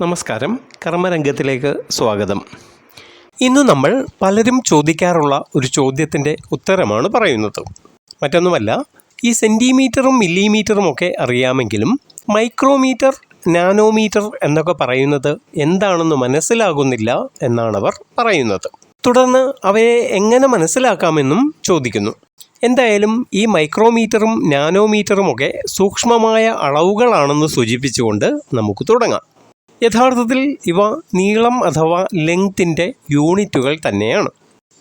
നമസ്കാരം. കർമ്മരംഗത്തിലേക്ക് സ്വാഗതം. ഇന്ന് നമ്മൾ പലരും ചോദിക്കാറുള്ള ഒരു ചോദ്യത്തിന്റെ ഉത്തരമാണ് പറയുന്നത്. മറ്റൊന്നുമല്ല ഈ സെന്റിമീറ്ററും മില്ലിമീറ്ററും ഒക്കെ അറിയാമെങ്കിലും മൈക്രോമീറ്റർ നാനോമീറ്റർ എന്നൊക്കെ പറയുന്നത് എന്താണെന്ന് മനസ്സിലാകുന്നില്ല എന്നാണവർ പറയുന്നത്. തുടർന്ന് അവയെ എങ്ങനെ മനസ്സിലാക്കാമെന്നും ചോദിക്കുന്നു. എന്തായാലും ഈ മൈക്രോമീറ്ററും നാനോമീറ്ററും ഒക്കെ സൂക്ഷ്മമായ അളവുകളാണെന്ന് സൂചിപ്പിച്ചുകൊണ്ട് നമുക്ക് തുടങ്ങാം. യഥാർത്ഥത്തിൽ ഇവ നീളം അഥവാ ലെങ്തിന്റെ യൂണിറ്റുകൾ തന്നെയാണ്.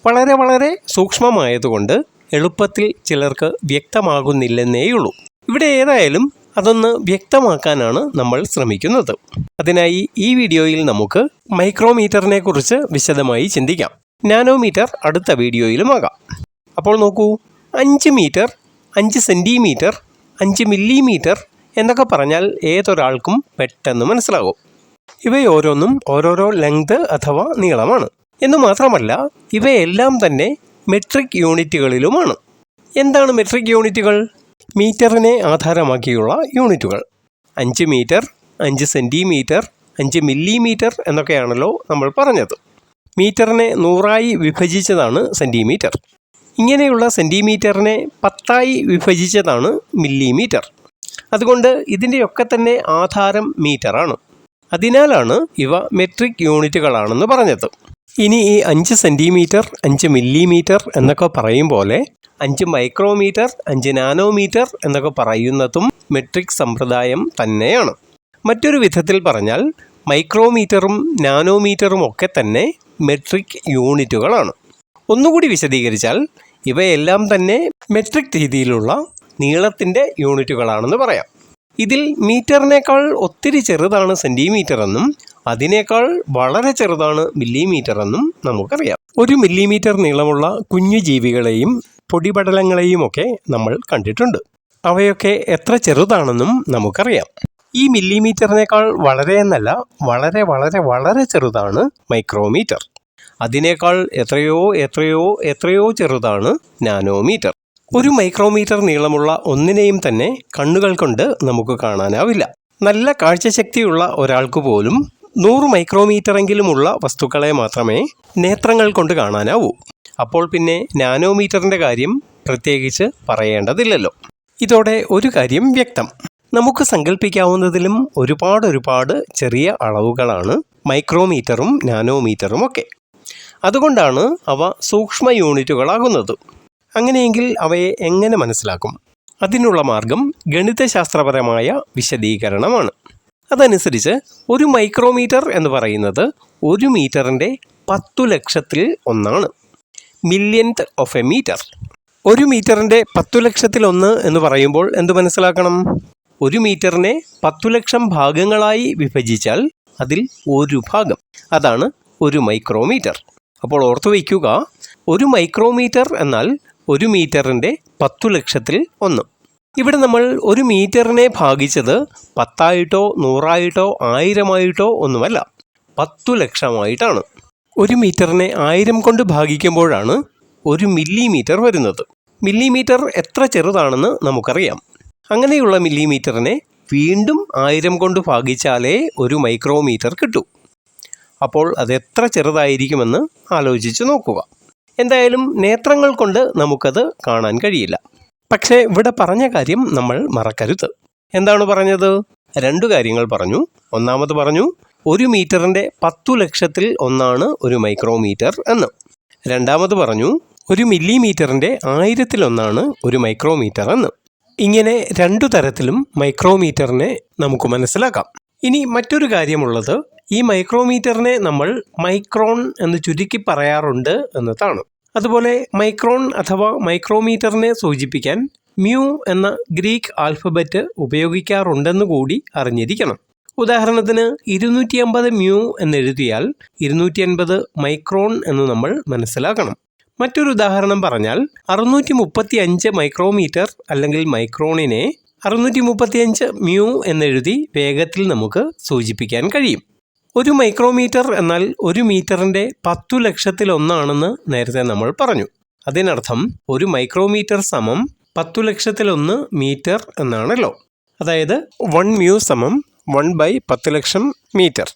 വളരെ വളരെ സൂക്ഷ്മമായതുകൊണ്ട് എളുപ്പത്തിൽ ചിലർക്ക് വ്യക്തമാകുന്നില്ലെന്നേയുള്ളൂ. ഇവിടെ ഏതായാലും അതൊന്ന് വ്യക്തമാക്കാനാണ് നമ്മൾ ശ്രമിക്കുന്നത്. അതിനായി ഈ വീഡിയോയിൽ നമുക്ക് മൈക്രോമീറ്ററിനെ കുറിച്ച് വിശദമായി ചിന്തിക്കാം. നാനോമീറ്റർ അടുത്ത വീഡിയോയിലുമാകാം അപ്പോൾ നോക്കൂ അഞ്ച് മീറ്റർ അഞ്ച് സെന്റിമീറ്റർ അഞ്ച് മില്ലിമീറ്റർ എന്നൊക്കെ പറഞ്ഞാൽ ഏതൊരാൾക്കും പെട്ടെന്ന് മനസ്സിലാകും. ഇവയോരോന്നും ഓരോരോ ലെങ്ത് അഥവാ നീളമാണ്. എന്നു മാത്രമല്ല ഇവയെല്ലാം തന്നെ മെട്രിക് യൂണിറ്റുകളിലുമാണ്. എന്താണ് മെട്രിക് യൂണിറ്റുകൾ? മീറ്ററിനെ ആധാരമാക്കിയുള്ള യൂണിറ്റുകൾ. അഞ്ച് മീറ്റർ അഞ്ച് സെന്റിമീറ്റർ അഞ്ച് മില്ലിമീറ്റർ എന്നൊക്കെയാണല്ലോ നമ്മൾ പറഞ്ഞത്. മീറ്ററിനെ നൂറായി വിഭജിച്ചതാണ് സെന്റിമീറ്റർ ഇങ്ങനെയുള്ള സെന്റിമീറ്ററിനെ പത്തായി വിഭജിച്ചതാണ് മില്ലിമീറ്റർ. അതുകൊണ്ട് ഇതിന്റെയൊക്കെ തന്നെ ആധാരം മീറ്ററാണ്. അതിനാലാണ് ഇവ മെട്രിക് യൂണിറ്റുകളാണെന്ന് പറഞ്ഞത്. ഇനി ഈ അഞ്ച് സെന്റിമീറ്റർ അഞ്ച് മില്ലിമീറ്റർ എന്നൊക്കെ പറയും പോലെ അഞ്ച് മൈക്രോമീറ്റർ അഞ്ച് നാനോമീറ്റർ എന്നൊക്കെ പറയുന്നതും മെട്രിക് സമ്പ്രദായം തന്നെയാണ്. മറ്റൊരു വിധത്തിൽ പറഞ്ഞാൽ മൈക്രോമീറ്ററും നാനോമീറ്ററും ഒക്കെ തന്നെ മെട്രിക് യൂണിറ്റുകളാണ്. ഒന്നുകൂടി വിശദീകരിച്ചാൽ ഇവയെല്ലാം തന്നെ മെട്രിക് രീതിയിലുള്ള നീളത്തിന്റെ യൂണിറ്റുകളാണെന്ന് പറയാം. ഇതിൽ മീറ്ററിനേക്കാൾ ഒത്തിരി ചെറുതാണ് സെന്റിമീറ്റർ എന്നും അതിനേക്കാൾ വളരെ ചെറുതാണ് മില്ലിമീറ്റർ എന്നും നമുക്കറിയാം. ഒരു മില്ലിമീറ്റർ നീളമുള്ള കുഞ്ഞു ജീവികളെയും പൊടിപടലങ്ങളെയും ഒക്കെ നമ്മൾ കണ്ടിട്ടുണ്ട്. അവയൊക്കെ എത്ര ചെറുതാണെന്നും നമുക്കറിയാം. ഈ മില്ലിമീറ്ററിനേക്കാൾ വളരെ എന്നല്ല വളരെ വളരെ വളരെ ചെറുതാണ് മൈക്രോമീറ്റർ. അതിനേക്കാൾ എത്രയോ എത്രയോ എത്രയോ ചെറുതാണ് നാനോമീറ്റർ. ഒരു മൈക്രോമീറ്റർ നീളമുള്ള ഒന്നിനെയും തന്നെ കണ്ണുകൾ കൊണ്ട് നമുക്ക് കാണാനാവില്ല. നല്ല കാഴ്ചശക്തിയുള്ള ഒരാൾക്ക് പോലും നൂറ് മൈക്രോമീറ്ററെങ്കിലുമുള്ള വസ്തുക്കളെ മാത്രമേ നേത്രങ്ങൾ കൊണ്ട് കാണാനാവൂ. അപ്പോൾ പിന്നെ നാനോമീറ്ററിന്റെ കാര്യം പ്രത്യേകിച്ച് പറയേണ്ടതില്ലല്ലോ. ഇതോടെ ഒരു കാര്യം വ്യക്തം. നമുക്ക് സങ്കല്പിക്കാവുന്നതിലും ഒരുപാട് ഒരുപാട് ചെറിയ അളവുകളാണ് മൈക്രോമീറ്ററും നാനോമീറ്ററും ഒക്കെ അതുകൊണ്ടാണ് അവ സൂക്ഷ്മ യൂണിറ്റുകളാകുന്നത്. അങ്ങനെയെങ്കിൽ അവയെ എങ്ങനെ മനസ്സിലാക്കും? അതിനുള്ള മാർഗം ഗണിതശാസ്ത്രപരമായ വിശദീകരണമാണ്. അതനുസരിച്ച് ഒരു മൈക്രോമീറ്റർ എന്ന് പറയുന്നത് ഒരു മീറ്ററിന്റെ പത്തു ലക്ഷത്തിൽ ഒന്നാണ്. Millionth of a metre. ഒരു മീറ്ററിന്റെ പത്തു ലക്ഷത്തിൽ ഒന്ന് എന്ന് പറയുമ്പോൾ എന്ത് മനസ്സിലാക്കണം? ഒരു മീറ്ററിനെ പത്തു ലക്ഷം ഭാഗങ്ങളായി വിഭജിച്ചാൽ അതിൽ ഒരു ഭാഗം. അതാണ് ഒരു മൈക്രോമീറ്റർ. അപ്പോൾ ഓർത്തു വയ്ക്കുക ഒരു മൈക്രോമീറ്റർ എന്നാൽ ഒരു മീറ്ററിന്റെ പത്തു ലക്ഷത്തിൽ ഒന്ന്. ഇവിടെ നമ്മൾ ഒരു മീറ്ററിനെ ഭാഗിച്ചത് പത്തായിട്ടോ നൂറായിട്ടോ ആയിരമായിട്ടോ ഒന്നുമല്ല പത്തു ലക്ഷമായിട്ടാണ്. ഒരു മീറ്ററിനെ ആയിരം കൊണ്ട് ഭാഗിക്കുമ്പോഴാണ് ഒരു മില്ലിമീറ്റർ വരുന്നത്. മില്ലിമീറ്റർ എത്ര ചെറുതാണെന്ന് നമുക്കറിയാം. അങ്ങനെയുള്ള മില്ലിമീറ്ററിനെ വീണ്ടും ആയിരം കൊണ്ട് ഭാഗിച്ചാലേ ഒരു മൈക്രോമീറ്റർ കിട്ടൂ. അപ്പോൾ അത് എത്ര ചെറുതായിരിക്കുമെന്ന് ആലോചിച്ച് നോക്കുക. എന്തായാലും നേത്രങ്ങൾ കൊണ്ട് നമുക്കത് കാണാൻ കഴിയില്ല. പക്ഷേ ഇവിടെ പറഞ്ഞ കാര്യം നമ്മൾ മറക്കരുത്. എന്താണ് പറഞ്ഞത്? രണ്ടു കാര്യങ്ങൾ പറഞ്ഞു. ഒന്നാമത് പറഞ്ഞു ഒരു മീറ്ററിന്റെ പത്തു ലക്ഷത്തിൽ ഒന്നാണ് ഒരു മൈക്രോമീറ്റർ എന്ന്. രണ്ടാമത് പറഞ്ഞു ഒരു മില്ലിമീറ്ററിന്റെ ആയിരത്തിലൊന്നാണ് ഒരു മൈക്രോമീറ്റർ എന്ന്. ഇങ്ങനെ രണ്ടു തരത്തിലും മൈക്രോമീറ്ററിനെ നമുക്ക് മനസ്സിലാക്കാം. ഇനി മറ്റൊരു കാര്യമുള്ളത് ഈ മൈക്രോമീറ്ററിനെ നമ്മൾ മൈക്രോൺ എന്ന് ചുരുക്കി പറയാറുണ്ട് എന്നതാണ്. അതുപോലെ മൈക്രോൺ അഥവാ മൈക്രോമീറ്ററിനെ സൂചിപ്പിക്കാൻ മ്യൂ എന്ന ഗ്രീക്ക് ആൽഫബറ്റ് ഉപയോഗിക്കാറുണ്ടെന്ന് കൂടി അറിഞ്ഞിരിക്കണം. ഉദാഹരണത്തിന് ഇരുന്നൂറ്റി അമ്പത് മ്യൂ എന്നെഴുതിയാൽ ഇരുന്നൂറ്റി അൻപത് മൈക്രോൺ എന്ന് നമ്മൾ മനസ്സിലാക്കണം. മറ്റൊരു ഉദാഹരണം പറഞ്ഞാൽ അറുന്നൂറ്റി മുപ്പത്തി അഞ്ച് മൈക്രോമീറ്റർ അല്ലെങ്കിൽ മൈക്രോണിനെ അറുന്നൂറ്റി മുപ്പത്തിയഞ്ച് മ്യൂ എന്നെഴുതി വേഗത്തിൽ നമുക്ക് സൂചിപ്പിക്കാൻ കഴിയും. ഒരു മൈക്രോമീറ്റർ എന്നാൽ ഒരു മീറ്ററിന്റെ പത്തു ലക്ഷത്തിലൊന്നാണെന്ന് നേരത്തെ നമ്മൾ പറഞ്ഞു. അതിനർത്ഥം ഒരു മൈക്രോമീറ്റർ സമം പത്തു ലക്ഷത്തിലൊന്ന് മീറ്റർ എന്നാണല്ലോ. അതായത് വൺ മ്യൂ സമം വൺ ബൈ പത്ത് ലക്ഷം മീറ്റർ.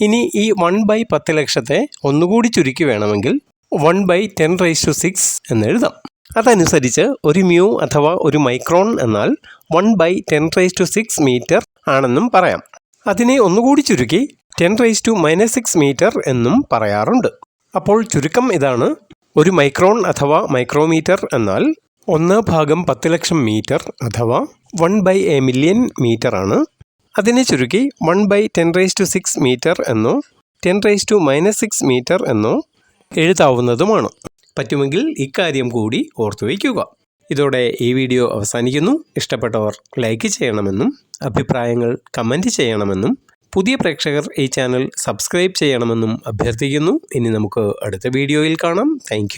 ഇനി ഈ വൺ ബൈ പത്ത് ലക്ഷത്തെ ഒന്നുകൂടി ചുരുക്കി വേണമെങ്കിൽ one by ten raise to six എന്ന് എഴുതാം. അതനുസരിച്ച് ഒരു മ്യൂ അഥവാ ഒരു മൈക്രോൺ എന്നാൽ one by ten raise to six metre ആണെന്നും പറയാം. അതിനെ ഒന്നുകൂടി ചുരുക്കി ten raise to minus six metre എന്നും പറയാറുണ്ട്. അപ്പോൾ ചുരുക്കം ഇതാണ്. ഒരു മൈക്രോൺ അഥവാ മൈക്രോമീറ്റർ എന്നാൽ ഒന്ന് ഭാഗം പത്ത് ലക്ഷം മീറ്റർ അഥവാ one by a million metre ആണ്. അതിനെ ചുരുക്കി one by ten raise to six metre എന്നോ ten raise to minus six metre എന്നോ എഴുതാവുന്നതുമാണ്. പറ്റുമെങ്കിൽ ഇക്കാര്യം കൂടി ഓർത്തു വയ്ക്കുക. ഇതോടെ ഈ വീഡിയോ അവസാനിക്കുന്നു. ഇഷ്ടപ്പെട്ടവർ ലൈക്ക് ചെയ്യണമെന്നും അഭിപ്രായങ്ങൾ കമന്റ് ചെയ്യണമെന്നും പുതിയ പ്രേക്ഷകർ ഈ ചാനൽ സബ്സ്ക്രൈബ് ചെയ്യണമെന്നും അഭ്യർത്ഥിക്കുന്നു. ഇനി നമുക്ക് അടുത്ത വീഡിയോയിൽ കാണാം. താങ്ക്